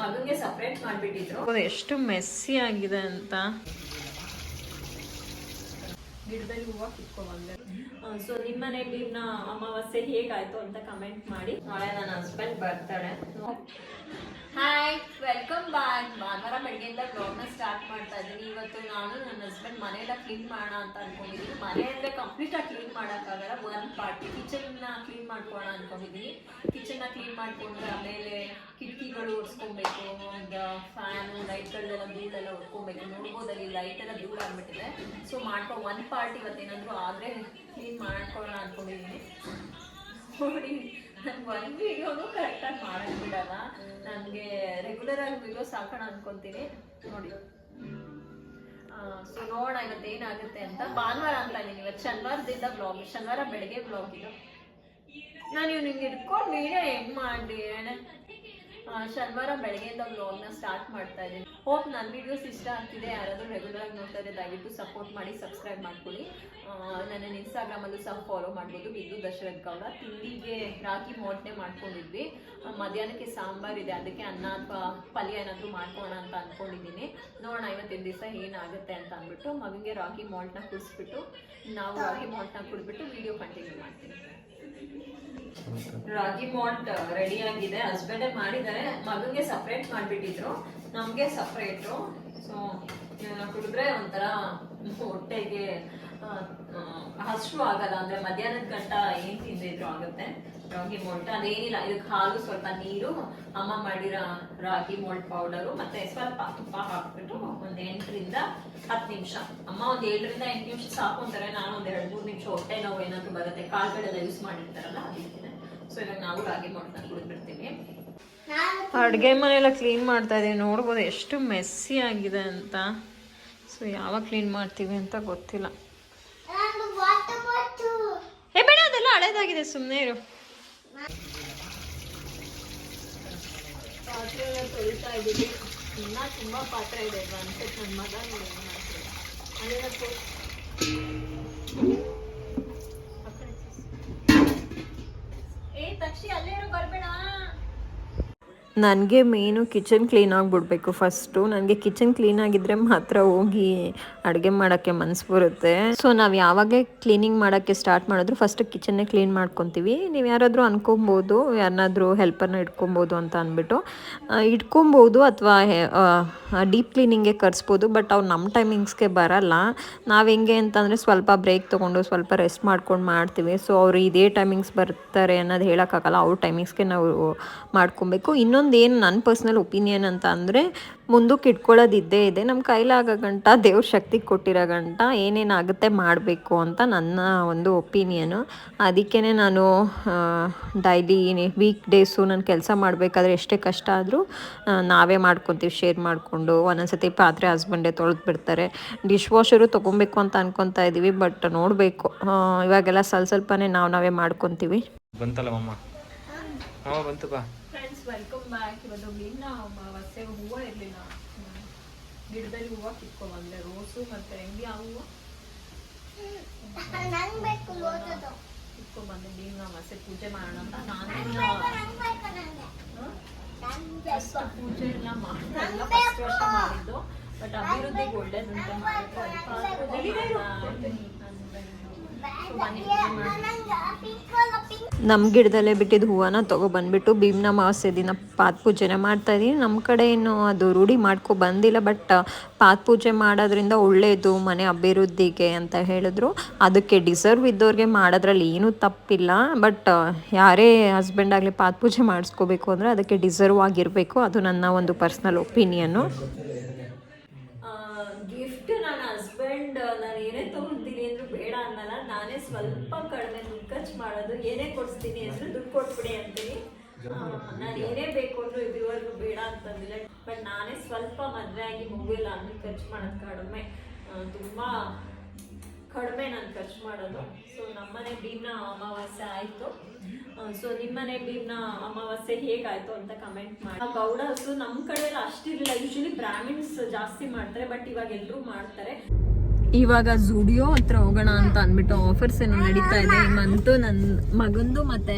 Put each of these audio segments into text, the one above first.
ಮಗನಿಗೆ ಸಪ್ರೇಟ್ ಮಾಡಿಬಿಟ್ಟಿದ್ರು. ಎಷ್ಟು ಮೆಸ್ಸಿ ಆಗಿದೆ ಅಂತ. ಗಿಡದಲ್ಲಿ ಹೂವು ಕಿತ್ಕೊಂಡ್ಬಂದೆ. ಸೊ ನಿಮ್ಮ ಮನೆಯಲ್ಲಿ ಅಮಾವಾಸ್ಯೆ ಹೇಗಾಯ್ತು ಅಂತ ಕಮೆಂಟ್ ಮಾಡಿ. ನಾಳೆ ನನ್ನ ಹಸ್ಬೆಂಡ್ ಬರ್ತಾಳೆ ವೆಲ್ಕಮ್ ಬ್ಯಾಕ್ ಭಾನುವಾರ ಬೆಳಗ್ಗೆಯಿಂದ ಬ್ಲಾಗ್ನ ಸ್ಟಾರ್ಟ್ ಮಾಡ್ತಾ ಇದ್ದೀನಿ. ಇವತ್ತು ನಾನು ನನ್ನ ಹಸ್ಬೆಂಡ್ ಮನೆಯೆಲ್ಲ ಕ್ಲೀನ್ ಮಾಡೋಣ ಅಂತ ಅನ್ಕೊಂಡಿದ್ದೀನಿ ಮನೆ ಅಂದರೆ ಕಂಪ್ಲೀಟ್ ಆಗಿ ಕ್ಲೀನ್ ಮಾಡೋಕ್ಕಾಗಲ್ಲ. ಒಂದು ಪಾರ್ಟ್ ಕಿಚನ್ನ ಕ್ಲೀನ್ ಮಾಡ್ಕೊಳ್ಳೋಣ ಅನ್ಕೊಂಡಿದ್ದೀನಿ ಕಿಚನ್ನ ಕ್ಲೀನ್ ಮಾಡ್ಕೊಂಡ್ರೆ ಆಮೇಲೆ ಕಿಟಕಿಗಳು ಒರೆಸ್ಕೊಬೇಕು, ಒಂದು ಫ್ಯಾನ್ ಲೈಟ್ಗಳೆಲ್ಲ ಧೂಳೆಲ್ಲ ಒಡ್ಕೊಬೇಕು ನೋಡ್ಬೋದಲ್ಲಿ ಲೈಟ್ ಎಲ್ಲ ಧೂಳು ಆಗ್ಬಿಟ್ಟಿದೆ. ಸೊ ಮಾಡ್ಕೊ ಒಂದು ಪಾರ್ಟ್ ಇವತ್ತೇನಾದರೂ ಆದರೆ ಕ್ಲೀನ್ ಮಾಡ್ಕೊಳ್ಳೋಣ ಅನ್ಕೊಂಡಿದ್ದೀನಿ ನೋಡಿ. ನನ್ಗೆ ಒಂದು ವಿಡಿಯೋನು ಕರೆಕ್ಟಾಗಿ ಮಾಡಕ್ ಬಿಡಲ್ಲ. ನನಗೆ ರೆಗ್ಯುಲರ್ ಆಗಿ ವಿಡಿಯೋ ಹಾಕೋಣ ಅನ್ಕೊಂತೀನಿ. ನೋಡಿ. ಸೊ ನೋಡೋಣ ಇವತ್ತು ಏನಾಗುತ್ತೆ ಅಂತ. ಭಾನುವಾರ ಅಂತ ಇದ್ದೀನಿ. ಇವತ್ತು ಶನಿವಾರದಿಂದ ಬ್ಲಾಗ್ ಶನಿವಾರ ಬೆಳಗ್ಗೆ ಬ್ಲಾಗ್ ಇದು. ನಾನು ಇವ್ ನಿಮ್ಗೆ ಇಟ್ಕೊಂಡು ವಿಡಿಯೋ ಹೆಂಗ್ ಮಾಡಿ ಶನಿವಾರ ಬೆಳಗ್ಗೆಯಿಂದ ವ್ಲಾಗ್ನ ಸ್ಟಾರ್ಟ್ ಮಾಡ್ತಾ ಇದ್ದೀನಿ. ಹೋಪ್ ನನ್ನ ವೀಡಿಯೋಸ್ ಇಷ್ಟ ಆಗ್ತಿದೆ. ಯಾರಾದರೂ ರೆಗ್ಯುಲರ್ ಆಗಿ ನೋಡ್ತಾ ಇದ್ದರೆ ದಯವಿಟ್ಟು ಸಪೋರ್ಟ್ ಮಾಡಿ ಸಬ್ಸ್ಕ್ರೈಬ್ ಮಾಡ್ಕೊಳ್ಳಿ. ನನ್ನ ಇನ್ಸ್ಟಾಗ್ರಾಮಲ್ಲೂ ಸಹ ಫಾಲೋ ಮಾಡ್ಬೋದು. ಬಿದ್ದು ದಶರಥ್ ಗೌಡ. ತಿಂಡಿಗೆ ರಾಗಿ ಮೊಟ್ಟೆ ಮಾಡ್ಕೊಂಡಿದ್ವಿ. ಮಧ್ಯಾಹ್ನಕ್ಕೆ ಸಾಂಬಾರ್ ಇದೆ. ಅದಕ್ಕೆ ಅನ್ನ ಅಥವಾ ಪಲ್ಯ ಏನಾದರೂ ಮಾಡ್ಕೋಣ ಅಂತ ಅಂದ್ಕೊಂಡಿದ್ದೀನಿ ನೋಡೋಣ ಇವತ್ತಿನ ದಿವಸ ಏನಾಗುತ್ತೆ ಅಂತ ಅಂದ್ಬಿಟ್ಟು ಮಗನಿಗೆ ರಾಗಿ ಮಾಲ್ಟ್ನ ಕುಡಿಸ್ಬಿಟ್ಟು ನಾವು ರಾಗಿ ಮಾಲ್ಟ್ನ ಕುಡಿದ್ಬಿಟ್ಟು ವಿಡಿಯೋ ಕಂಟಿನ್ಯೂ ಮಾಡ್ತೀವಿ. ರಾಗಿ ಮಾಲ್ಟ್ ರೆಡಿ ಆಗಿದೆ. ಹಸ್ಬೆಂಡೇ ಮಾಡಿದ್ದಾರೆ ಮಗನಿಗೆ ಸಪ್ರೇಟ್ ಮಾಡಿಬಿಟ್ಟಿದ್ರು. ನಮಗೆ ಸಪ್ರೇಟು ಸೊ ಕುಡಿದ್ರೆ ಒಂಥರ ಹೊಟ್ಟೆಗೆ ಹಸಿವು ಆಗಲ್ಲ, ಅಂದ್ರೆ ಮಧ್ಯಾಹ್ನದ ಗಂಟ ಏನ್ ತಿಂದಿದ್ರು ಆಗುತ್ತೆ? ರಾಗಿ ಮೊಳ್ಟ ಅದೇನಿಲ್ಲ. ಇದಕ್ಕೆ ಹಾಲು, ಸ್ವಲ್ಪ ನೀರು, ಅಮ್ಮ ಮಾಡಿರೋ ರಾಗಿ ಮೊಳ್ ಪೌಡರು, ಮತ್ತೆ ಸ್ವಲ್ಪ ತುಪ್ಪ ಹಾಕ್ಬಿಟ್ಟು ಒಂದ್ ಎಂಟರಿಂದ ಹತ್ತು ನಿಮಿಷ. ಅಮ್ಮ ಒಂದ್ ಏಳರಿಂದ ಎಂಟು ನಿಮಿಷ ಸಾಕು ಅಂತಾರೆ. ನಾನು ಒಂದ್ ಎರಡು, ಮೂರು ನಿಮಿಷ ಹೊಟ್ಟೆ ನೋವು ಏನಾದ್ರು ಬರುತ್ತೆ ಕಾಳುಗಳೆಲ್ಲ ಯೂಸ್ ಮಾಡಿರ್ತಾರಲ್ಲ ಅದಕ್ಕೆ ಸೊ ಇವಾಗ ನಾವು ರಾಗಿ ಮಾಲ್ಟ್ನ ಕುಡಿದ್ಬಿಡ್ತೀವಿ. ಅಡುಗೆ ಮನೆಯೆಲ್ಲ ಕ್ಲೀನ್ ಮಾಡ್ತಾ ಇದೀವಿ. ನೋಡ್ಬೋದು ಎಷ್ಟು ಮೆಸ್ಸಿ ಆಗಿದೆ ಅಂತ. ಸೊ ಯಾವಾಗ ಕ್ಲೀನ್ ಮಾಡ್ತೀವಿ ಅಂತ ಗೊತ್ತಿಲ್ಲ. ಏ, ಬೇಡ, ಅದೆಲ್ಲ ಹಳೇದಾಗಿದೆ ಸುಮ್ಮನೆ ಇರು. ಪಾತ್ರೆ ಎಲ್ಲ ತೊಳಿತಾ ಇದ್ದೀವಿ ಇನ್ನ ತುಂಬಾ ಪಾತ್ರೆ ಇದೆ ಅನ್ಸುತ್ತೆ ನನ್ನ ಮಗ ನೋಡಿ ನನಗೆ ಮೇನು ಕಿಚನ್ ಕ್ಲೀನ್ ಆಗಿಬಿಡ್ಬೇಕು ಫಸ್ಟು. ನನಗೆ ಕಿಚನ್ ಕ್ಲೀನ್ ಆಗಿದ್ರೆ ಮಾತ್ರ ಹೋಗಿ ಅಡುಗೆ ಮಾಡೋಕ್ಕೆ ಮನಸ್ಸು ಬರುತ್ತೆ. ಸೊ ನಾವು ಯಾವಾಗಲೇ ಕ್ಲೀನಿಂಗ್ ಮಾಡೋಕ್ಕೆ ಸ್ಟಾರ್ಟ್ ಮಾಡಿದ್ರು ಫಸ್ಟ್ ಕಿಚನ್ನೇ ಕ್ಲೀನ್ ಮಾಡ್ಕೊತೀವಿ. ನೀವು ಯಾರಾದರೂ ಅನ್ಕೊಬೋದು ಯಾರನ್ನಾದರೂ ಹೆಲ್ಪರ್ನ ಇಟ್ಕೊಬೋದು ಅಂತ ಅಂದ್ಬಿಟ್ಟು ಇಟ್ಕೊಬೋದು ಅಥವಾ ಡೀಪ್ ಕ್ಲೀನಿಂಗ್ಗೆ ಕರೆಸ್ಬೋದು ಬಟ್ ಅವ್ರು ನಮ್ಮ ಟೈಮಿಂಗ್ಸ್ಗೆ ಬರಲ್ಲ. ನಾವು ಹೆಂಗೆ ಅಂತಂದರೆ ಸ್ವಲ್ಪ ಬ್ರೇಕ್ ತೊಗೊಂಡು ಸ್ವಲ್ಪ ರೆಸ್ಟ್ ಮಾಡ್ಕೊಂಡು ಮಾಡ್ತೀವಿ. ಸೊ ಅವರು ಇದೇ ಟೈಮಿಂಗ್ಸ್ ಬರ್ತಾರೆ ಅನ್ನೋದು ಹೇಳೋಕ್ಕಾಗಲ್ಲ ಅವ್ರ ಟೈಮಿಂಗ್ಸ್ಗೆ ನಾವು ಮಾಡ್ಕೊಬೇಕು. ಇನ್ನೊಂದು ಏನು ನನ್ನ ಪರ್ಸ್ನಲ್ ಒಪಿನಿಯನ್ ಅಂತ ಅಂದರೆ ಮುಂದಕ್ಕೆ ಇಟ್ಕೊಳ್ಳೋದಿದ್ದೇ ಇದೆ. ನಮ್ಮ ಕೈಲಾಗೋ ಗಂಟ, ದೇವ್ರ ಶಕ್ತಿ ಕೊಟ್ಟಿರೋ ಗಂಟ, ಏನೇನಾಗುತ್ತೆ ಮಾಡಬೇಕು ಅಂತ ನನ್ನ ಒಂದು ಒಪಿನಿಯನು. ಅದಕ್ಕೇ ನಾನು ಡೈಲಿ ವೀಕ್ ಡೇಸು ನಾನು ಕೆಲಸ ಮಾಡಬೇಕಾದ್ರೆ ಎಷ್ಟೇ ಕಷ್ಟ ಆದರೂ ನಾವೇ ಮಾಡ್ಕೊತೀವಿ ಶೇರ್ ಮಾಡಿಕೊಂಡು. ಒಂದೊಂದ್ಸತಿ ಪಾತ್ರೆ ಹಸ್ಬೆಂಡೇ ತೊಳೆದು ಬಿಡ್ತಾರೆ. ಡಿಶ್ ವಾಷರು ತೊಗೊಬೇಕು ಅಂತ ಅನ್ಕೊತಾ ಇದ್ದೀವಿ ಬಟ್ ನೋಡಬೇಕು. ಇವಾಗೆಲ್ಲ ಸ್ವಲ್ಪ ಸ್ವಲ್ಪನೇ ನಾವು ನಾವೇ ಮಾಡ್ಕೊತೀವಿ. ಬಂತಲ್ಲ ಮಮ್ಮ ಬಂತು ಬಾ. ವೆಲ್ಕಮ್ ಬ್ಯಾಕ್ ಇವತ್ತು ಇನ್ನ ಅಮಾವಾಸ್ಯೆ ಹೂವು ಇರಲಿಲ್ಲ ಗಿಡದಲ್ಲಿ ಹೂವು ಬಂದೆ ರೋಸು ಮತ್ತೆ ಹೆಂಗೆ ಆ ಹೂವು ಕಿತ್ಕೊಂಡ್ಬಂದೆ ಭೀಮ್ನ ಅಮಾವಾಸ್ಯೆ ಪೂಜೆ ಮಾಡೋಣ ಅಂತ ನಾನು ಪೂಜೆ ಎಲ್ಲ ಮಾಡ್ತಾ ಇಲ್ಲ ಫಸ್ಟ್ ವರ್ಷ ಮಾಡಿದ್ದು ಬಟ್ ಅಭಿವೃದ್ಧಿಗೆ ಒಳ್ಳೇದಂತ ಮಾಡಿದ್ದು ಅದಕ್ಕೆ ಸೊ ಬನ್ನಿ ಪೂಜೆ ಮಾಡಿ ನಮ್ಮ ಗಿಡದಲ್ಲೇ ಬಿಟ್ಟಿದ್ದು ಹೂವನ್ನ ತೊಗೊಬಂದ್ಬಿಟ್ಟು ಭೀಮ್ನ ಮಾವಾಸ್ಯ ದಿನ ಪಾತ್ ಪೂಜೆನ ಮಾಡ್ತಾ ಇದೀನಿ. ನಮ್ಮ ಕಡೆ ಏನು ಅದು ರೂಢಿ ಮಾಡ್ಕೊ ಬಂದಿಲ್ಲ, ಬಟ್ ಪಾತ್ ಪೂಜೆ ಮಾಡೋದ್ರಿಂದ ಒಳ್ಳೆಯದು ಮನೆ ಅಭಿವೃದ್ಧಿಗೆ ಅಂತ ಹೇಳಿದ್ರು. ಅದಕ್ಕೆ ಡಿಸರ್ವ್ ಇದ್ದವ್ರಿಗೆ ಮಾಡೋದ್ರಲ್ಲಿ ಏನೂ ತಪ್ಪಿಲ್ಲ, ಬಟ್ ಯಾರೇ ಹಸ್ಬೆಂಡ್ ಆಗಲಿ ಪಾತ್ ಪೂಜೆ ಮಾಡಿಸ್ಕೋಬೇಕು ಅಂದರೆ ಅದಕ್ಕೆ ಡಿಸರ್ವ್ ಆಗಿರಬೇಕು. ಅದು ನನ್ನ ಒಂದು ಪರ್ಸ್ನಲ್ ಒಪಿನಿಯನ್ನು ನಾನು ಏನೇ ಬೇಕು ಅಂದ್ರು ಇದುವರೆಗೂ ಬೇಡ ಅಂತಂದಿಲ್ಲ ಬಟ್ ನಾನೇ ಸ್ವಲ್ಪ ಮದುವೆ ಆಗಿ ಮಗುವಿಲ್ಲ ಅಂದ್ರೆ ಖರ್ಚು ಮಾಡೋದು ಕಡಿಮೆ. ತುಂಬಾ ಕಡಿಮೆ ನಾನು ಖರ್ಚು ಮಾಡೋದು. ಸೊ ನಮ್ಮನೆ ಭೀಮ್ನ ಅಮಾವಾಸ್ಯೆ ಆಯಿತು. ಸೊ ನಿಮ್ಮನೆ ಭೀಮ್ನ ಅಮಾವಾಸ್ಯೆ ಹೇಗಾಯ್ತು ಅಂತ ಕಮೆಂಟ್ ಮಾಡಿ. ಗೌಡ ಹಸು ನಮ್ಮ ಕಡೆ ಎಲ್ಲ ಅಷ್ಟಿರಲಿಲ್ಲ. ಯೂಶಲಿ ಬ್ರಾಹ್ಮಿಣ್ಸ್ ಜಾಸ್ತಿ ಮಾಡ್ತಾರೆ ಬಟ್ ಇವಾಗ ಎಲ್ಲರೂ ಮಾಡ್ತಾರೆ. ಇವಾಗ ಜುಡಿಯೋ ಹತ್ರ ಹೋಗೋಣ ಅಂತ ಅಂದ್ಬಿಟ್ಟು ಆಫರ್ಸ್ ಏನೋ ನಡೀತಾ ಇದೆ. ಮಂತು ನನ್ನ ಮಗಂದು ಮತ್ತೆ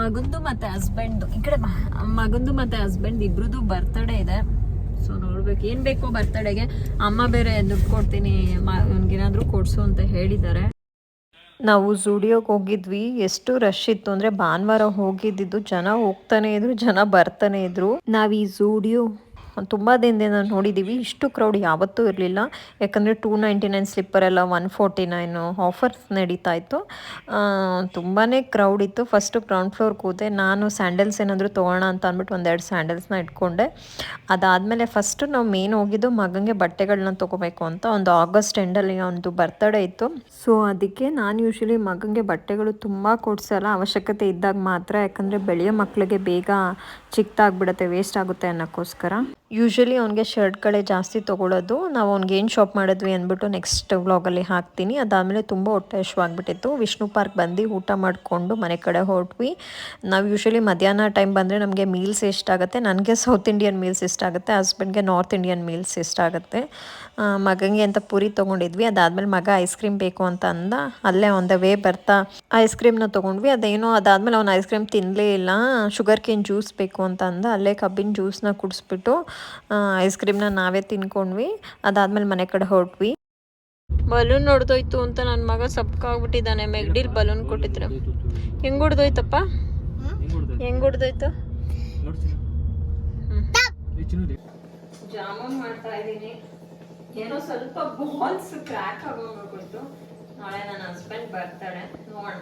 ಮಗಂದು ಮತ್ತೆ ಹಸ್ಬೆಂಡ್ ಈ ಕಡೆ. ಮಗಂದು ಮತ್ತೆ ಹಸ್ಬೆಂಡ್ ಇಬ್ರದ್ದು ಬರ್ತಡೇ ಇದೆ. ಸೊ ನೋಡ್ಬೇಕು. ಏನ್ ಬೇಕೋ ಬರ್ತಡೇಗೆ ಅಮ್ಮ ಬೇರೆ ದುಡ್ಡು ಕೊಡ್ತೀನಿ ಅವ್ನಿಗೇನಾದ್ರೂ ಕೊಡ್ಸು ಅಂತ ಹೇಳಿದ್ದಾರೆ. ನಾವು ಝೂಡಿಯೋಗೆ ಹೋಗಿದ್ವಿ. ಎಷ್ಟು ರಶ್ ಇತ್ತು ಅಂದ್ರೆ ಭಾನುವಾರ ಹೋಗಿದ್ದಿದ್ದು ಜನ ಹೋಗ್ತಾನೆ ಇದ್ರು ಜನ ಬರ್ತಾನೆ ಇದ್ರು. ನಾವು ಈ ಝೂಡಿಯೋ ತುಂಬ ದಿನದಿಂದ ನೋಡಿದ್ದೀವಿ ಇಷ್ಟು ಕ್ರೌಡ್ ಯಾವತ್ತೂ ಇರಲಿಲ್ಲ. ಯಾಕಂದರೆ ಟೂ ನೈಂಟಿ ನೈನ್ ಸ್ಲಿಪ್ಪರ್ ಎಲ್ಲ ಒನ್ ಫೋರ್ಟಿ ನೈನು ಆಫರ್ಸ್ ನಡೀತಾ ಇತ್ತು. ತುಂಬಾ ಕ್ರೌಡ್ ಇತ್ತು. ಫಸ್ಟು ಗ್ರೌಂಡ್ ಫ್ಲೋರ್ ಕೂತೆ ನಾನು ಸ್ಯಾಂಡಲ್ಸ್ ಏನಾದರೂ ತೊಗೋಣ ಅಂತ ಅಂದ್ಬಿಟ್ಟು ಒಂದೆರಡು ಸ್ಯಾಂಡಲ್ಸ್ನ ಇಟ್ಕೊಂಡೆ. ಅದಾದಮೇಲೆ ಫಸ್ಟು ನಾವು ಮೇನ್ ಹೋಗಿದ್ದು ಮಗನಿಗೆ ಬಟ್ಟೆಗಳನ್ನ ತೊಗೋಬೇಕು ಅಂತ ಒಂದು ಆಗಸ್ಟ್ ಎಂಡಲ್ಲಿ ಒಂದು ಬರ್ತಡೇ ಇತ್ತು. ಸೊ ಅದಕ್ಕೆ ನಾನು ಯೂಶ್ವಲಿ ಮಗನಿಗೆ ಬಟ್ಟೆಗಳು ತುಂಬ ಕೊಡ್ಸಲ್ಲ. ಅವಶ್ಯಕತೆ ಇದ್ದಾಗ ಮಾತ್ರ. ಯಾಕಂದರೆ ಬೆಳೆಯೋ ಮಕ್ಕಳಿಗೆ ಬೇಗ ಚಿಕ್ಕದಾಗ್ಬಿಡುತ್ತೆ ವೇಸ್ಟ್ ಆಗುತ್ತೆ ಅನ್ನೋಕ್ಕೋಸ್ಕರ. ಯೂಶ್ವಲಿ ಅವನಿಗೆ ಶರ್ಟ್ಗಳೇ ಜಾಸ್ತಿ ತೊಗೊಳೋದು. ನಾವು ಅವ್ನಿಗೆ ಏನು ಶಾಪ್ ಮಾಡಿದ್ವಿ ಅಂದ್ಬಿಟ್ಟು ನೆಕ್ಸ್ಟ್ ವ್ಲಾಗಲ್ಲಿ ಹಾಕ್ತೀನಿ. ಅದಾದಮೇಲೆ ತುಂಬ ಹೊಟ್ಟೆ ಹಶುವಾಗ್ಬಿಟ್ಟಿತ್ತು ವಿಷ್ಣು ಪಾರ್ಕ್ ಬಂದು ಊಟ ಮಾಡಿಕೊಂಡು ಮನೆ ಕಡೆ ಹೊರಟ್ವಿ. ನಾವು ಯೂಶ್ವಲಿ ಮಧ್ಯಾಹ್ನ ಟೈಮ್ ಬಂದರೆ ನಮಗೆ ಮೀಲ್ಸ್ ಇಷ್ಟ ಆಗುತ್ತೆ? ನನಗೆ ಸೌತ್ ಇಂಡಿಯನ್ ಮೀಲ್ಸ್ ಇಷ್ಟ ಆಗುತ್ತೆ? ಹಸ್ಬೆಂಡ್ಗೆ ನಾರ್ತ್ ಇಂಡಿಯನ್ ಮೀಲ್ಸ್ ಇಷ್ಟ ಆಗುತ್ತೆ? ಮಗನಿಗೆ ಅಂತ ಪೂರಿ ತೊಗೊಂಡಿದ್ವಿ. ಅದಾದಮೇಲೆ ಮಗ ಐಸ್ ಕ್ರೀಮ್ ಬೇಕು ಅಂತ ಅಂದ. ಅಲ್ಲೇ ಆನ್ ದ ವೇ ಬರ್ತಾ ಐಸ್ ಕ್ರೀಮ್ನ ತೊಗೊಂಡ್ವಿ. ಅದೇನೋ ಅದಾದಮೇಲೆ ಅವ್ನು ಐಸ್ ಕ್ರೀಮ್ ತಿನ್ನಲೇ ಇಲ್ಲ. ಶುಗರ್ ಕೇನ್ ಜ್ಯೂಸ್ ಬೇಕು ಅಂತ ಅಂದ. ಅಲ್ಲೇ ಕಬ್ಬಿನ ಜ್ಯೂಸ್ನ ಕುಡಿಸ್ಬಿಟ್ಟು ಐಸ್ ಕ್ರೀಮ್ನ ನಾವೇ ತಿನ್ಕೊಂಡ್ವಿ. ಅದಾದಮೇಲೆ ಮನೆ ಕಡೆ ಹೊರಟ್ವಿ. ಬಲೂನ್ ಹೊಡೆದೋಯ್ತು ಅಂತ ನನ್ನ ಮಗ ಸಪ್ಕಾಗ್ಬಿಟ್ಟಿದ್ದಾನೆ ಮೆಗ್ಡಿಲ್ ಬಲೂನ್ ಕೊಟ್ಟಿದ್ರು. ಹೆಂಗ್ ಹೊಡೆದೋಯ್ತಪ್ಪ? ಹೆಂಗ್ ಹೊಡೆದೋಯ್ತು? ಜಾಮೂನ್ ಮಾಡ್ತಾ ಇದ್ದೀನಿ. ಏನೋ ಸ್ವಲ್ಪ ಬಾಲ್ಸ್ ಕ್ರ್ಯಾಕ್ ಆಗೋಗ್ಬಿಟ್ಟು ನಾಳೆ ನನ್ನ ಹಸ್ಬೆಂಡ್ ಬರ್ತಾಳೆ ನೋಡೋಣ.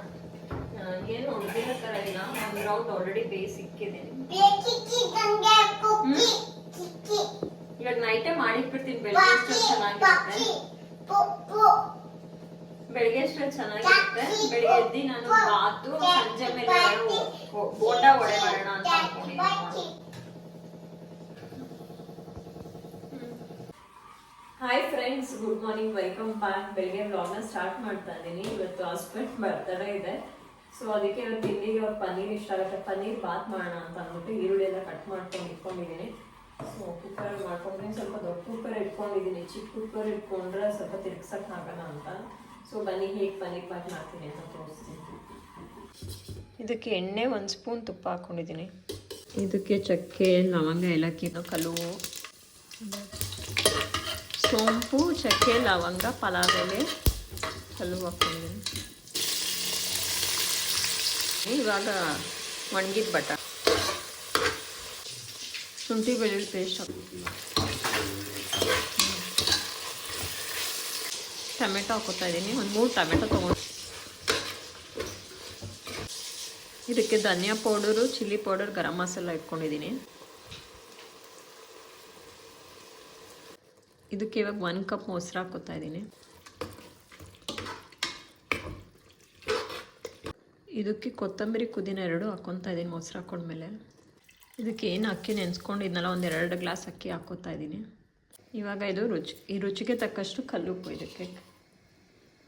ಏನು ಹೊಡೆದಿರೋ ಥರ ಇಲ್ಲ. ಒಂದು ರೌಂಡ್ ಆಲ್ರೆಡಿ ಬೇಸ್ ಇಕ್ಕಿದ್ದೀನಿ ಇವಾಗ ನೈಟೇ ಮಾಡಿಟ್ಬಿಡ್ತೀನಿ ಬೆಳಿಗ್ಗೆ ಎಷ್ಟು ಚೆನ್ನಾಗಿರುತ್ತೆ? ಬೆಳಿಗ್ಗೆ ಎಷ್ಟು ಚೆನ್ನಾಗಿರುತ್ತೆ? ಬೆಳಿಗ್ಗೆ ಎದ್ದು ನಾನು ಬಾತು ಸಂಜೆ ಮೇಲೆ ಬೋಂಡ ಒಡೆ ಮಾಡೋಣ ಅಂತ ಅನ್ಕೊಂಡಿದ್ದೀನಿ hi friends good morning welcome back ಬೆಳಿಗ್ಗೆ ವ್ಲಾಗ್ನ ಸ್ಟಾರ್ಟ್ ಮಾಡ್ತಾ ಇದ್ದೀನಿ. ಇವತ್ತು ಹಸ್ಬೆಂಡ್ ಬರ್ತಡೇ ಇದೆ. ಸೊ ಅದಕ್ಕೆ ಇವತ್ತು ತಿಂಡಿಗೆ ಅವ್ರು ಪನ್ನೀರ್ ಇಷ್ಟ ಆಗುತ್ತೆ. ಪನ್ನೀರ್ ಬಾತ್ ಮಾಡೋಣ ಅಂತ ಅಂದ್ಬಿಟ್ಟು ಈರುಳ್ಳಿ ಎಲ್ಲ ಕಟ್ ಮಾಡ್ಕೊಂಡು ಇಟ್ಕೊಂಡಿದ್ದೀನಿ. ಕುಕ್ಕರ್ ಮಾಡ್ಕೊಂಡಿದ್ದೀನಿ ಸ್ವಲ್ಪ ದೊಡ್ಡ ಕುಕ್ಕರ್ ಇಟ್ಕೊಂಡಿದ್ದೀನಿ ಚಿಕ್ಕ ಕುಕ್ಕರ್ ಇಟ್ಕೊಂಡ್ರೆ ಸ್ವಲ್ಪ ತಿರ್ಗ್ಸಕ್ಕೆ ಆಗಲ್ಲ ಅಂತ ಸೊ ಬನ್ನಿ ಹೇಗೆ ಪನ್ನೀರ್ ಬಾತ್ ಮಾಡ್ತೀನಿ ಅಂತ ತೋರಿಸ್ತೀನಿ ಇದಕ್ಕೆ ಎಣ್ಣೆ ಒಂದು ಸ್ಪೂನ್ ತುಪ್ಪ ಹಾಕ್ಕೊಂಡಿದ್ದೀನಿ ಇದಕ್ಕೆ ಚಕ್ಕೆ ಲವಂಗ ಏಲಕ್ಕಿನ ಕಲುವು ಸೋಂಪು ಚಕ್ಕೆ ಲವಂಗ ಪಲಾವ್ ಎಲೆ ಕಲುವು ಹಾಕ್ಕೊಂಡಿದ್ದೀನಿ ಇವಾಗ ಒಣಗಿದ ಬಟ ಶುಂಠಿ ಬೆಳ್ಳುಳ್ಳಿ ಪೇಸ್ಟ್ ಟೊಮೆಟೊ ಹಾಕೋತಾ ಇದ್ದೀನಿ. ಒಂದು ಮೂರು ಟೊಮೆಟೊ ತೊಗೊಂಡು ಇದಕ್ಕೆ ಧನಿಯಾ powder, chilli powder, garam masala ಇಟ್ಕೊಂಡಿದ್ದೀನಿ. ಇದಕ್ಕೆ ಇವಾಗ ಒಂದು ಕಪ್ ಮೊಸರು ಹಾಕೋತಾ ಇದ್ದೀನಿ. ಇದಕ್ಕೆ ಕೊತ್ತಂಬರಿ ಕುದಿನ ಎರಡು ಹಾಕ್ಕೊತಾ ಇದ್ದೀನಿ ಮೊಸರು ಹಾಕೊಂಡ್ಮೇಲೆ. ಇದಕ್ಕೆ ಏನು ಅಕ್ಕಿ ನೆನೆಸ್ಕೊಂಡಿದ್ನಲ್ಲ ಒಂದು ಎರಡು ಗ್ಲಾಸ್ ಅಕ್ಕಿ ಹಾಕೋತಾ ಇದ್ದೀನಿ. ಇವಾಗ ಇದು ರುಚಿ, ಈ ರುಚಿಗೆ ತಕ್ಕಷ್ಟು ಕಲ್ಲುಪ್ಪು ಇದಕ್ಕೆ.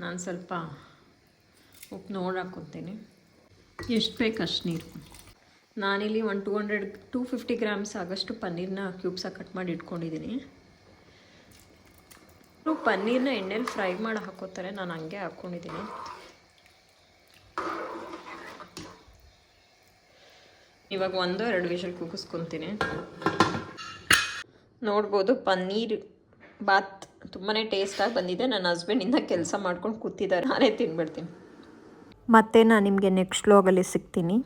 ನಾನು ಸ್ವಲ್ಪ ಉಪ್ಪು ನೋಡಿ ಹಾಕ್ಕೊತೀನಿ ಎಷ್ಟು ಬೇಕು ಅಷ್ಟು ನೀರು. ನಾನಿಲ್ಲಿ one two hundred, two fifty grams ಆಗೋಷ್ಟು ಪನ್ನೀರ್ನ ಕ್ಯೂಬ್ಸಾಗಿ ಕಟ್ ಮಾಡಿ ಇಟ್ಕೊಂಡಿದ್ದೀನಿ. ಪನ್ನೀರನ್ನ ಪನ್ನೀರ್ನ ಎಣ್ಣೆಲಿ ಫ್ರೈ ಮಾಡಿ ಹಾಕೋತಾರೆ, ನಾನು ಹಂಗೆ ಹಾಕ್ಕೊಂಡಿದ್ದೀನಿ ಇವಾಗ ಒಂದು, ಎರಡು ವಿಷಲ್ ಕೂಗಿಸ್ಕೊತೀನಿ. ನೋಡ್ಬೋದು, ಪನ್ನೀರ್ ಬಾತ್ ತುಂಬಾ ಟೇಸ್ಟಾಗಿ ಬಂದಿದೆ. ನನ್ನ ಹಸ್ಬೆಂಡಿಂದ ಕೆಲಸ ಮಾಡ್ಕೊಂಡು ಕೂತಿದ್ದಾರೆ. ನಾನೇ ತಿನ್ಬಿಡ್ತೀನಿ. ಮತ್ತೆ ನಾನು ನಿಮಗೆ ನೆಕ್ಸ್ಟ್ ವ್ಲಾಗಲ್ಲಿ ಸಿಗ್ತೀನಿ.